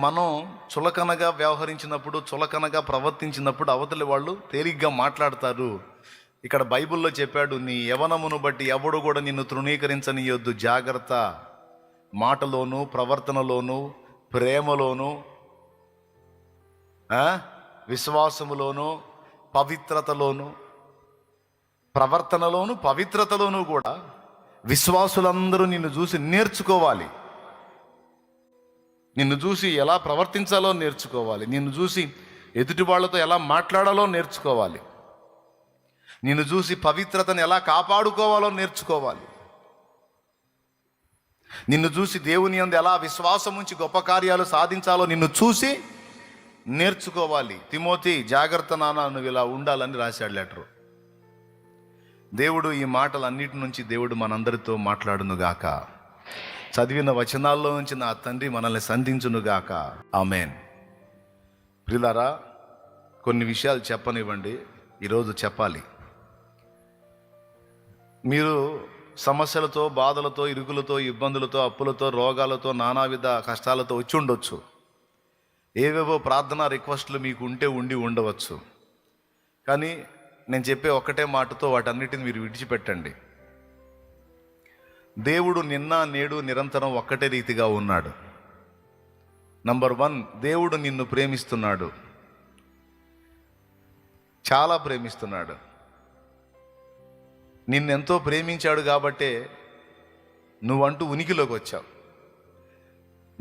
మనం చులకనగా వ్యవహరించినప్పుడు చులకనగా ప్రవర్తించినప్పుడు అవతలి వాళ్ళు తేలిగ్గా మాట్లాడతారు. ఇక్కడ బైబిల్లో చెప్పాడు నీ యవనమును బట్టి ఎవడు కూడా నిన్ను తృణీకరించనీయొద్దు. జాగ్రత్త. మాటలోను ప్రవర్తనలోను ప్రేమలోను విశ్వాసములోను పవిత్రతలోను ప్రవర్తనలోను పవిత్రతలోను కూడా విశ్వాసులందరూ నిన్ను చూసి నేర్చుకోవాలి. నిన్ను చూసి ఎలా ప్రవర్తించాలో నేర్చుకోవాలి. నిన్ను చూసి ఎదుటి వాళ్ళతో ఎలా మాట్లాడాలో నేర్చుకోవాలి. నిన్ను చూసి పవిత్రతను ఎలా కాపాడుకోవాలో నేర్చుకోవాలి. నిన్ను చూసి దేవుని అందు ఎలా విశ్వాసం ఉంచి గొప్ప కార్యాలు సాధించాలో నిన్ను చూసి నేర్చుకోవాలి. తిమోతి జాగ్రత్త నాన్న నువ్వు ఇలా ఉండాలని రాశాడు లెటరు. దేవుడు ఈ మాటలన్నిటి నుంచి దేవుడు మనందరితో మాట్లాడునుగాక చదివిన వచనాల్లో నుంచి నా తండ్రి మనల్ని సంధించునుగాక. ఆమెన్. ప్రిలారా కొన్ని విషయాలు చెప్పనివ్వండి. ఈరోజు చెప్పాలి. మీరు సమస్యలతో బాధలతో ఇరుకులతో ఇబ్బందులతో అప్పులతో రోగాలతో నానావిధ కష్టాలతో వచ్చి ఉండొచ్చు. ఏవేవో ప్రార్థన రిక్వెస్ట్లు మీకు ఉంటే ఉండి ఉండవచ్చు. కానీ నేను చెప్పే ఒక్కటే మాటతో వాటన్నిటిని మీరు విడిచిపెట్టండి. దేవుడు నిన్న నేడు నిరంతరం ఒక్కటే రీతిగా ఉన్నాడు. నంబర్ వన్ దేవుడు నిన్ను ప్రేమిస్తున్నాడు. చాలా ప్రేమిస్తున్నాడు. నిన్నెంతో ప్రేమించాడు కాబట్టే నువ్వంటూ ఉనికిలోకి వచ్చావు.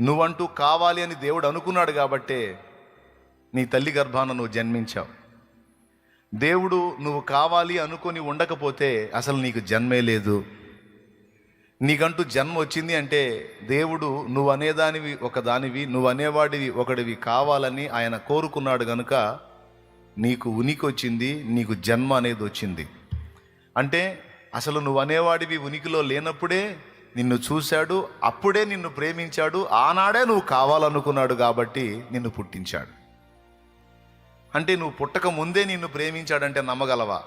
నువ్వంటూ కావాలి అని దేవుడు అనుకున్నాడు కాబట్టే నీ తల్లి గర్భాన నువ్వు జన్మించావు. దేవుడు నువ్వు కావాలి అనుకొని ఉండకపోతే అసలు నీకు జన్మే లేదు. నీకంటూ జన్మ వచ్చింది అంటే దేవుడు నువ్వు అనేదానివి ఒక దానివి నువ్వు అనేవాడివి ఒకడివి కావాలని ఆయన కోరుకున్నాడు గనుక నీకు ఉనికి వచ్చింది నీకు జన్మ అనేది వచ్చింది. అంటే అసలు నువ్వు అనేవాడివి ఉనికిలో లేనప్పుడే నిన్ను చూశాడు అప్పుడే నిన్ను ప్రేమించాడు ఆనాడే నువ్వు కావాలనుకున్నాడు కాబట్టి నిన్ను పుట్టించాడు. అంటే నువ్వు పుట్టక ముందే నిన్ను ప్రేమించాడంటే నమ్మగలవా?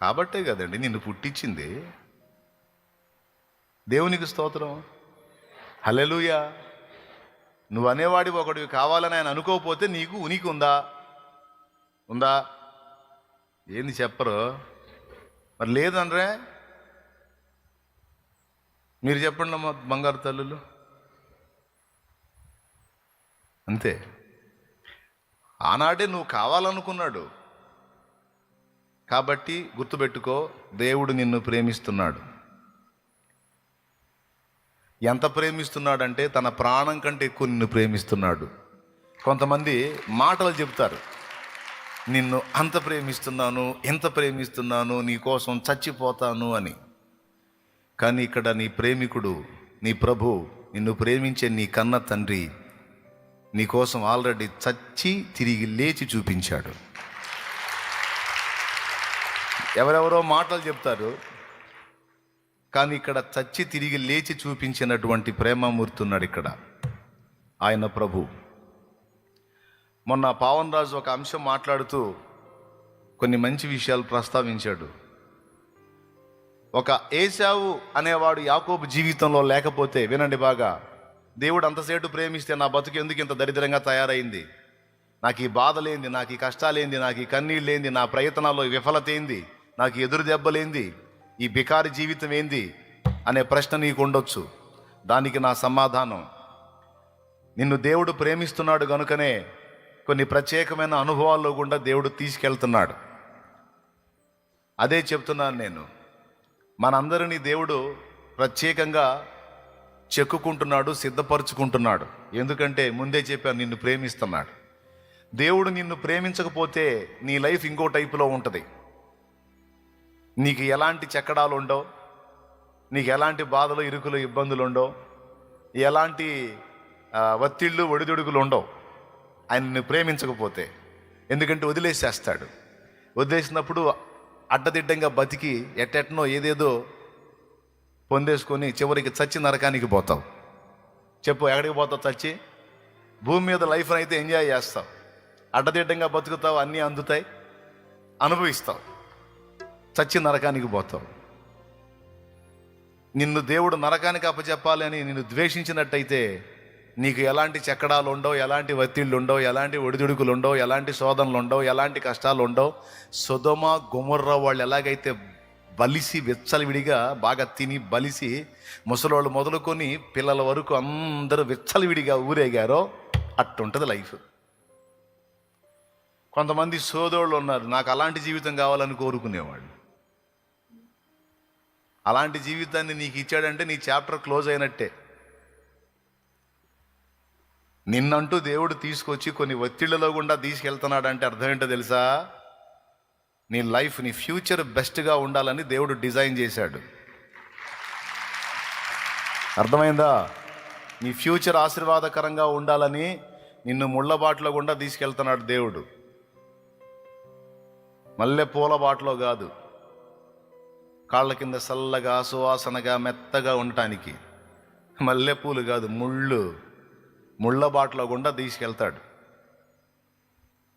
కాబట్టే కదండి నిన్ను పుట్టించింది. దేవునికి స్తోత్రం. హలెలుయా నువ్వు అనేవాడి ఒకడివి కావాలని ఆయన అనుకోకపోతే నీకు ఉనికి ఉందా? ఉందా? ఏంది చెప్పరు. మరి లేదనరే. మీరు చెప్పండి అమ్మా బంగారు తల్లులు. అంతే. ఆనాడే నువ్వు కావాలనుకున్నాడు. కాబట్టి గుర్తుపెట్టుకో దేవుడు నిన్ను ప్రేమిస్తున్నాడు. ఎంత ప్రేమిస్తున్నాడంటే తన ప్రాణం కంటే ఎక్కువ నిన్ను ప్రేమిస్తున్నాడు. కొంతమంది మాటలు చెప్తారు నిన్ను అంత ప్రేమిస్తున్నాను ఎంత ప్రేమిస్తున్నాను నీ కోసం చచ్చిపోతాను అని. కానీ ఇక్కడ నీ ప్రేమికుడు నీ ప్రభు నిన్ను ప్రేమించే నీ కన్న తండ్రి నీ కోసం ఆల్రెడీ చచ్చి తిరిగి లేచి చూపించాడు. ఎవరెవరో మాటలు చెప్తారు. కానీ ఇక్కడ చచ్చి తిరిగి లేచి చూపించినటువంటి ప్రేమమూర్తి ఉన్నాడు ఇక్కడ. ఆయన ప్రభు. మొన్న పావన్ రాజు ఒక అంశం మాట్లాడుతూ కొన్ని మంచి విషయాలు ప్రస్తావించాడు. ఒక ఏసావు అనేవాడు యాకోబు జీవితంలో లేకపోతే వినండి బాగా దేవుడు అంతసేటు ప్రేమిస్తే నా బతుకు ఎందుకు ఇంత దరిద్రంగా తయారైంది? నాకు ఈ బాధలేంది నాకు ఈ కష్టాలేంది నాకు ఈ కన్నీళ్ళేంది నా ప్రయత్నాల్లో విఫలతేంది విఫలత ఏంది? నాకు ఎదురు దెబ్బలేంది ఈ బికారి జీవితం ఏంది అనే ప్రశ్న నీకు ఉండొచ్చు దానికి నా సమాధానం. నిన్ను దేవుడు ప్రేమిస్తున్నాడు కనుకనే కొన్ని ప్రత్యేకమైన అనుభవాల్లో గుండా దేవుడు తీసుకెళ్తున్నాడు. అదే చెప్తున్నాను నేను. మనందరినీ దేవుడు ప్రత్యేకంగా చెక్కుకుంటున్నాడు సిద్ధపరచుకుంటున్నాడు. ఎందుకంటే ముందే చెప్పాను నిన్ను ప్రేమిస్తున్నాడు. దేవుడు నిన్ను ప్రేమించకపోతే నీ లైఫ్ ఇంకో టైపులో ఉంటుంది. నీకు ఎలాంటి చెక్కడాలు ఉండవు నీకు ఎలాంటి బాధలు ఇరుకులు ఇబ్బందులు ఉండవు ఎలాంటి ఒత్తిళ్ళు ఒడిదుడుకులు ఉండవు. ఆయన నిన్ను ప్రేమించకపోతే. ఎందుకంటే వదిలేసేస్తాడు. వదిలేసినప్పుడు అడ్డదిడ్డంగా బతికి ఎట్టెట్నో ఏదేదో పొందేసుకొని చివరికి చచ్చి నరకానికి పోతావు. చెప్పు ఎక్కడికి పోతావు చచ్చి? భూమి మీద లైఫ్ అయితే ఎంజాయ్ చేస్తావు. అడ్డదిడ్డంగా బతుకుతావు అన్నీ అందుతాయి అనుభవిస్తావు. చచ్చి నరకానికి పోతావు. నిన్ను దేవుడు నరకానికి అప్పచెప్పాలి అని నిన్ను ద్వేషించినట్టయితే నీకు ఎలాంటి చెక్కడాలు ఉండవు ఎలాంటి ఒత్తిళ్ళు ఉండవు ఎలాంటి ఒడిదుడుకులు ఉండవు ఎలాంటి శోధనలు ఉండవు ఎలాంటి కష్టాలు ఉండవు. సుధమ గుమర్ర వాళ్ళు ఎలాగైతే బలిసి విచ్చలవిడిగా బాగా తిని బలిసి ముసలోళ్ళు మొదలుకొని పిల్లల వరకు అందరూ విచ్చలవిడిగా ఊరేగారో అట్టుంటుంది లైఫ్. కొంతమంది సోదోళ్ళు ఉన్నారు నాకు అలాంటి జీవితం కావాలని కోరుకునేవాళ్ళు. అలాంటి జీవితాన్ని నీకు ఇచ్చాడంటే నీ చాప్టర్ క్లోజ్ అయినట్టే. నిన్నంటూ దేవుడు తీసుకొచ్చి కొన్ని ఒత్తిళ్ళలో గుండా తీసుకెళ్తున్నాడంటే అర్థం ఏంటో తెలుసా? నీ లైఫ్ నీ ఫ్యూచర్ బెస్ట్గా ఉండాలని దేవుడు డిజైన్ చేశాడు. అర్థమైందా? నీ ఫ్యూచర్ ఆశీర్వాదకరంగా ఉండాలని నిన్ను ముళ్ళబాటలో గుండా తీసుకెళ్తున్నాడు దేవుడు. మల్లె పూల బాటలో కాదు. కాళ్ళ కింద చల్లగా సువాసనగా మెత్తగా ఉండటానికి. మల్లెపూలు కాదు ముళ్ళు. ముళ్ళ బాటలో గుండా తీసుకెళ్తాడు.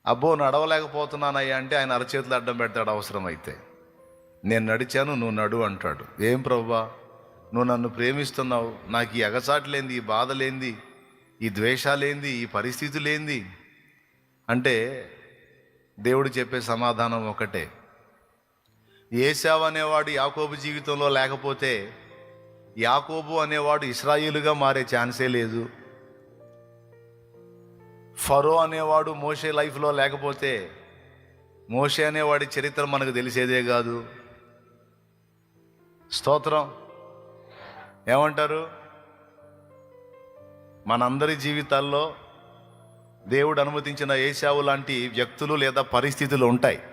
అబ్బో నడవలేకపోతున్నానయ్యా అంటే ఆయన అరచేతులు అడ్డం పెడతాడు అవసరమైతే. నేను నడిచాను నువ్వు నడు అంటాడు. ఏం ప్రభా నువ్వు నన్ను ప్రేమిస్తున్నావు. నాకు ఈ ఎగచాట్లేంది ఈ బాధలేంది ఈ ద్వేషాలేంది ఈ పరిస్థితులేంది? అంటే దేవుడు చెప్పే సమాధానం ఒకటే. ఏసావు అనేవాడు యాకోబు జీవితంలో లేకపోతే యాకోబు అనేవాడు ఇస్రాయిలుగా మారే ఛాన్సే లేదు. ఫరో అనేవాడు మోషే లైఫ్లో లేకపోతే మోషే అనేవాడి చరిత్ర మనకు తెలిసేదే కాదు. స్తోత్రం. ఏమంటారు? మనందరి జీవితాల్లో దేవుడు అనుమతించిన ఏసావు లాంటి వ్యక్తులు లేదా పరిస్థితులు ఉంటాయి.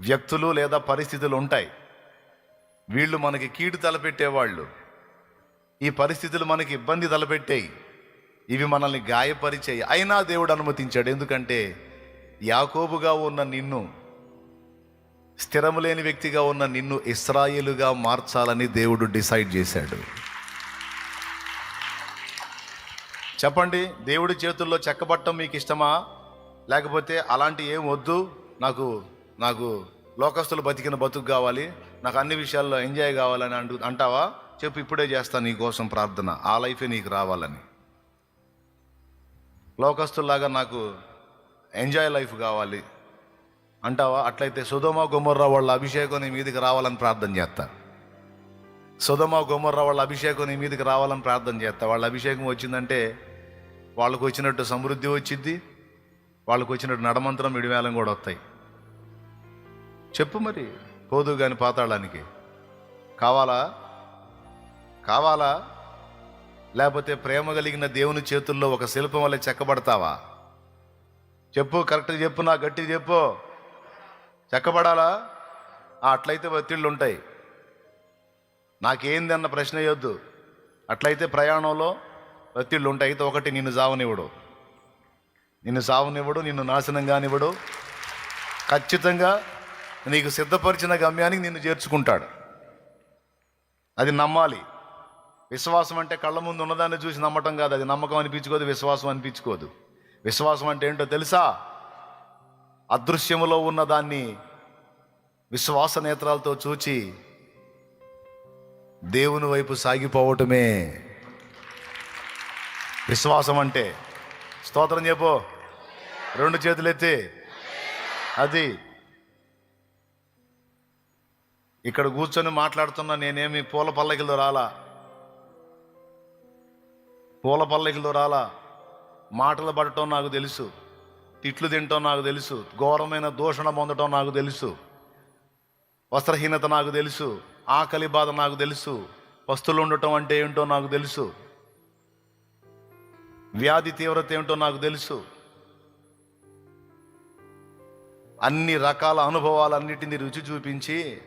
వ్యక్తులు లేదా పరిస్థితులు ఉంటాయి. వీళ్ళు మనకి కీడు తలపెట్టేవాళ్ళు. ఈ పరిస్థితులు మనకి ఇబ్బంది తలపెట్టాయి. ఇవి మనల్ని గాయపరిచాయి. అయినా దేవుడు అనుమతించాడు. ఎందుకంటే యాకోబుగా ఉన్న నిన్ను స్థిరము లేని వ్యక్తిగా ఉన్న నిన్ను ఇస్రాయేలుగా మార్చాలని దేవుడు డిసైడ్ చేశాడు. చెప్పండి దేవుడి చేతుల్లో చెక్కబట్టం మీకు ఇష్టమా? లేకపోతే అలాంటి ఏం వద్దు? నాకు నాకు లోకస్తులు బతికిన బతుకు కావాలి నాకు అన్ని విషయాల్లో ఎంజాయ్ కావాలని అంటు అంటావా? చెప్పు ఇప్పుడే చేస్తాను నీ కోసం ప్రార్థన. ఆ లైఫే నీకు రావాలని. లోకస్తుల్లాగా నాకు ఎంజాయ్ లైఫ్ కావాలి. అంటావా? అట్లయితే సుధమ గుమ్మర్రా వాళ్ళ అభిషేకం నీ మీదకి రావాలని ప్రార్థన చేస్తా. సుధమ గుమ్మర్రా వాళ్ళ అభిషేకం నీ మీదకి రావాలని ప్రార్థన చేస్తా. వాళ్ళ అభిషేకం వచ్చిందంటే వాళ్ళకు వచ్చినట్టు సమృద్ధి వచ్చింది వాళ్ళకు వచ్చినట్టు నడమంత్రం విడివేలం కూడా వస్తాయి. చెప్పు మరి పోదు కాని పాతాళానికి. కావాలా? కావాలా? లేకపోతే ప్రేమ కలిగిన దేవుని చేతుల్లో ఒక శిల్పం వల్ల చెక్కబడతావా? చెప్పు కరెక్ట్గా చెప్పు నా గట్టి చెప్పు. చెక్కబడాలా? అట్లయితే ఒత్తిళ్ళు ఉంటాయి. నాకేంది అన్న ప్రశ్న వేయొద్దు. అట్లయితే ప్రయాణంలో ఒత్తిళ్ళు ఉంటాయి. అయితే ఒకటి నిన్ను సావనివ్వడు నిన్ను సావనివ్వడు నిన్ను నాశనం కానివ్వడు ఖచ్చితంగా నీకు సిద్ధపరిచిన గమ్యానికి నిన్ను చేర్చుకుంటాడు. అది నమ్మాలి. విశ్వాసం అంటే కళ్ళ ముందు ఉన్నదాన్ని చూసి నమ్మటం కాదు. అది నమ్మకం అనిపించుకోదు విశ్వాసం అనిపించుకోదు. విశ్వాసం అంటే ఏంటో తెలుసా? అదృశ్యములో ఉన్న దాన్ని విశ్వాస నేత్రాలతో చూచి దేవుని వైపు సాగిపోవటమే. విశ్వాసం అంటే స్తోత్రం చెప్పు. రెండు చేతులు ఎత్తి అది ఇక్కడ కూర్చొని మాట్లాడుతున్నా నేనేమి పూల పల్లకిలో రాలా? పూల పల్లకిలో రాలా? మాటలు పడటం నాకు తెలుసు తిట్లు తినటం నాకు తెలుసు ఘోరమైన దూషణ పొందటం నాకు తెలుసు వస్త్రహీనత నాకు తెలుసు ఆకలి బాధ నాకు తెలుసు వస్తువులు ఉండటం అంటే ఏంటో నాకు తెలుసు వ్యాధి తీవ్రత ఏమిటో నాకు తెలుసు. అన్ని రకాల అనుభవాలన్నిటిని రుచి చూపించి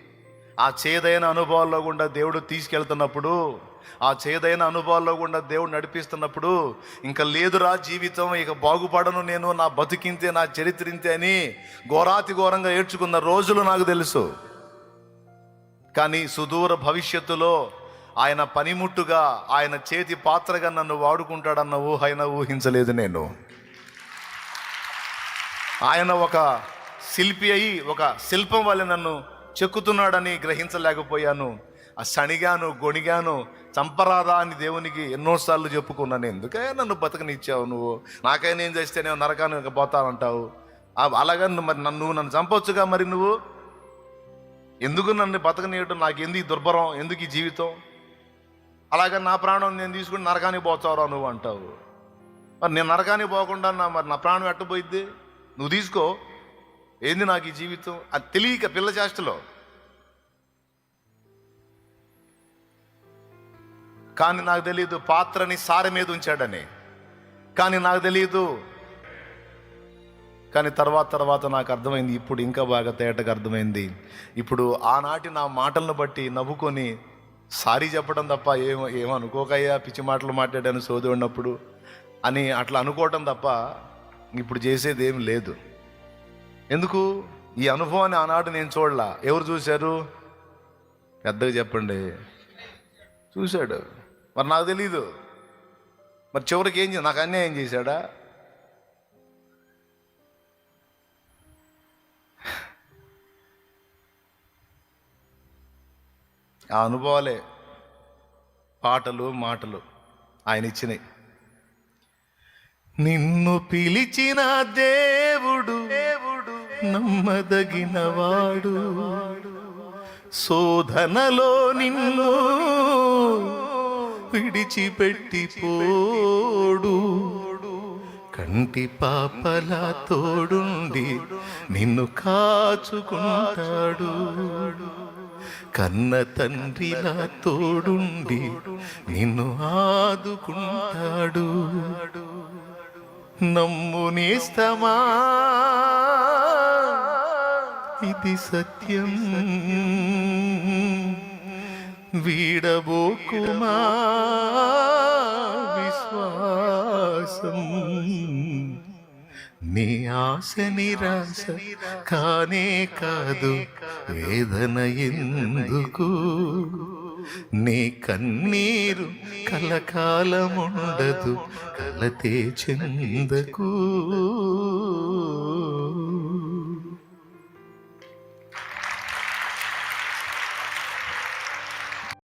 ఆ చేదైన అనుభవాల్లో గుండా దేవుడు తీసుకెళ్తున్నప్పుడు ఆ చేదైన అనుభవాల్లో గుండా దేవుడు నడిపిస్తున్నప్పుడు ఇంకా లేదురా జీవితం ఇక బాగుపడను నేను నా బతికింతే నా చరిత్రింతే అని ఘోరాతి ఘోరంగా ఏడ్చుకున్న రోజులు నాకు తెలుసు. కానీ సుదూర భవిష్యత్తులో ఆయన పనిముట్టుగా ఆయన చేతి పాత్రగా నన్ను వాడుకుంటాడన్న ఊహ అయినా ఊహించలేదు నేను. ఆయన ఒక శిల్పి అయి ఒక శిల్పం వల్ల నన్ను చెక్కుతున్నాడని గ్రహించలేకపోయాను. ఆ శనిగాను గొణిగాను చంపరాదా అని దేవునికి ఎన్నోసార్లు చెప్పుకున్నాను. ఎందుకే నన్ను బతకనిచ్చావు నువ్వు? నాకైనా ఏం చేస్తే నేను నరకానికి పోతానంటావు? ఆ, అలాగా నువ్వు మరి నన్ను నువ్వు నన్ను చంపొచ్చుగా మరి నువ్వు? ఎందుకు నన్ను బతకనీయటం? నాకు ఎందుకు దుర్భరం? ఎందుకు ఈ జీవితం? అలాగే నా ప్రాణం నేను తీసుకుని నరకానికి పోతావురా నువ్వు అంటావు. మరి నేను నరకానికి పోకుండా నా మరి నా ప్రాణం ఎట్టబోయిద్ది? నువ్వు తీసుకో. ఏంది నాకు ఈ జీవితం? అది తెలియక పిల్ల చేష్టలో. కానీ నాకు తెలియదు పాత్రని సార మీద ఉంచాడని. కానీ నాకు తెలియదు కానీ తర్వాత తర్వాత నాకు అర్థమైంది ఇప్పుడు ఇంకా బాగా తేటగా అర్థమైంది. ఇప్పుడు ఆనాటి నా మాటలను బట్టి నవ్వుకొని సారీ చెప్పడం తప్ప ఏమో ఏమనుకోకయ్యా పిచ్చి మాటలు మాట్లాడాను సోది ఉన్నప్పుడు అని అట్లా అనుకోవటం తప్ప ఇప్పుడు చేసేది ఏం లేదు. ఎందుకు? ఈ అనుభవాన్ని ఆనాడు నేను చూడలా. ఎవరు చూశారు? పెద్దగా చెప్పండి. చూశాడు. మరి నాకు తెలీదు. మరి చివరికి ఏం చేసి నాకు అన్యాయం చేశాడా? ఆ అనుభవాలే పాటలు మాటలు ఆయన ఇచ్చినాయి. నిన్ను పిలిచిన దేవుడు దేవుడు నమ్మదగినవాడు. శోధనలో నిన్ను విడిచిపెట్టి పోడు కంటి పాపల తోడుండి నిన్ను కాచుకుంటాడు. కన్న తండ్రిలా తోడుండి నిన్ను ఆదుకుంటాడు. నమ్ము అతి సత్యం. వీడబోకుమా విశ్వాసం. నీ ఆశ నిరాశ కానే కాదు వేదన ఎందుకు? నీ కన్నీరు కలకాలముండదు కలతే చెందకు.